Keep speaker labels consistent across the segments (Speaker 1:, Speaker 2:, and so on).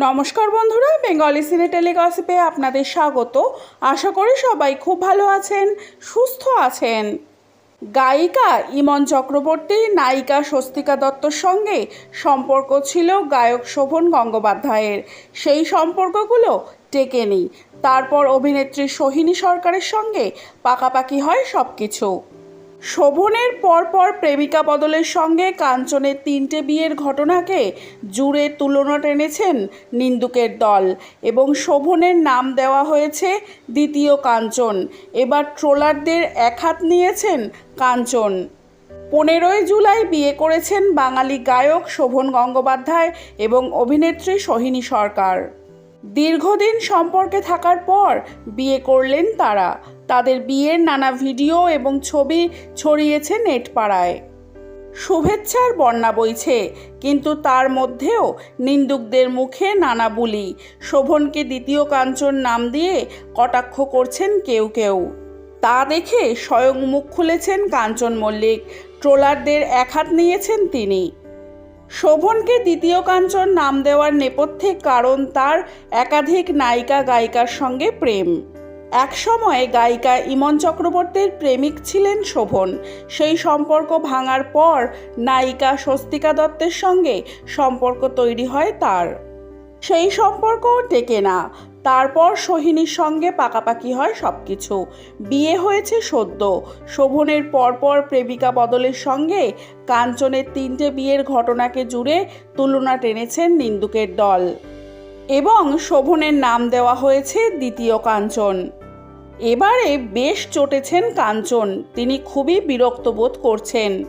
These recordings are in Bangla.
Speaker 1: নমস্কার বন্ধুরা, বেঙ্গলি সিনে টেলিগসিপে আপনাদের স্বাগত। আশা করি সবাই খুব ভালো আছেন, সুস্থ আছেন। গায়িকা ইমন চক্রবর্তী, নায়িকা স্বস্তিকা দত্তর সঙ্গে সম্পর্ক ছিল গায়ক শোভন গঙ্গোপাধ্যায়ের। সেই সম্পর্কগুলো টেকে টেকেনি তারপর অভিনেত্রী সোহিনী সরকারের সঙ্গে পাকাপাকি হয় সব কিছু শোভনের পরপর প্রেমিকা বদলের সঙ্গে কাঞ্চনের তিনটে বিয়ের ঘটনাকে জুড়ে তুলনা টেনেছেন নিন্দুকের দল এবং শোভনের নাম দেওয়া হয়েছে দ্বিতীয় কাঞ্চন। এবার ট্রোলারদের একহাত নিয়েছেন কাঞ্চন। পনেরোই জুলাই বিয়ে করেছেন বাঙালি গায়ক শোভন গঙ্গোপাধ্যায় এবং অভিনেত্রী সোহিনী সরকার। দীর্ঘদিন সম্পর্কে থাকার পর বিয়ে করলেন তারা। তাদের বিয়ের নানা ভিডিও এবং ছবি ছড়িয়েছে নেটপাড়ায়। শুভেচ্ছার বন্যা বইছে, কিন্তু তার মধ্যেও নিন্দুকদের মুখে নানা বুলি। শোভনকে দ্বিতীয় কাঞ্চন নাম দিয়ে কটাক্ষ করছেন কেউ কেউ। তা দেখে স্বয়ং মুখ খুলেছেন কাঞ্চন মল্লিক। ট্রোলারদের একহাত নিয়েছেন তিনি। শোভনকে দ্বিতীয় কাঞ্চন নাম দেওয়ার নেপথ্যে কারণ তার একাধিক নায়িকা গায়িকার সঙ্গে প্রেম। এক একসময় গায়িকা ইমন চক্রবর্তীর প্রেমিক ছিলেন শোভন। সেই সম্পর্ক ভাঙার পর নায়িকা স্বস্তিকা দত্তের সঙ্গে সম্পর্ক তৈরি হয় তার। সেই সম্পর্কও টেকে না। তারপর সোহিনীর সঙ্গে পাকাপাকি হয় সব কিছু বিয়ে হয়েছে সদ্য। শোভনের পরপর প্রেমিকা বদলের সঙ্গে কাঞ্চনের তিনটে বিয়ের ঘটনাকে জুড়ে তুলনা টেনেছেন নিন্দুকের দল। এবং শোভনের নাম দেওয়া হয়েছে দ্বিতীয় কাঞ্চন। এবারে বেশ চটেছেন কাঞ্চন। তিনি খুবই বিরক্ত বোধ করছেন।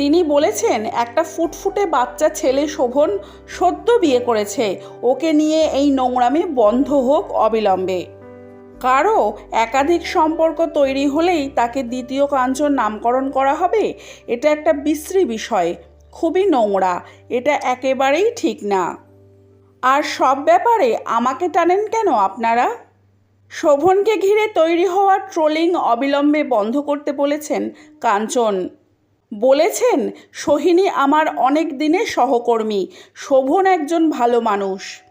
Speaker 1: তিনি বলেছেন, একটা ফুটফুটে বাচ্চা ছেলে শোভন সদ্য বিয়ে করেছে। ওকে নিয়ে এই নোংরামি বন্ধ হোক অবিলম্বে। কারও একাধিক সম্পর্ক তৈরি হলেই তাকে দ্বিতীয় কাঞ্চন নামকরণ করা হবে, এটা একটা বিশ্রী বিষয়, খুবই নোংরা, এটা একেবারেই ঠিক না। আর সব ব্যাপারে আমাকে টানেন কেন আপনারা? শোভনকে ঘিরে তৈরি হওয়া ট্রোলিং অবিলম্বে বন্ধ করতে বলেছেন কাঞ্চন। বলেছেন, সোহিনী আমার অনেক দিনের সহকর্মী, শোভন একজন ভালো মানুষ।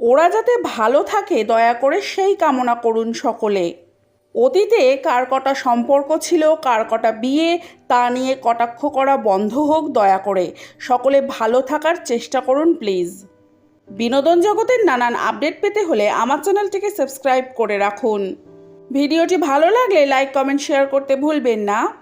Speaker 1: ওরা যাতে ভালো থাকে, দয়া করে সেই কামনা করুন সকলে। অতীতে কার কটা সম্পর্ক ছিল, কার কটা বিয়ে, তা নিয়ে কটাক্ষ করা বন্ধ হোক দয়া করে। সকলে ভালো থাকার চেষ্টা করুন, প্লিজ। বিনোদন জগতের নানান আপডেট পেতে হলে আমার চ্যানেলটিকে সাবস্ক্রাইব করে রাখুন। ভিডিওটি ভালো লাগলে লাইক, কমেন্ট, শেয়ার করতে ভুলবেন না।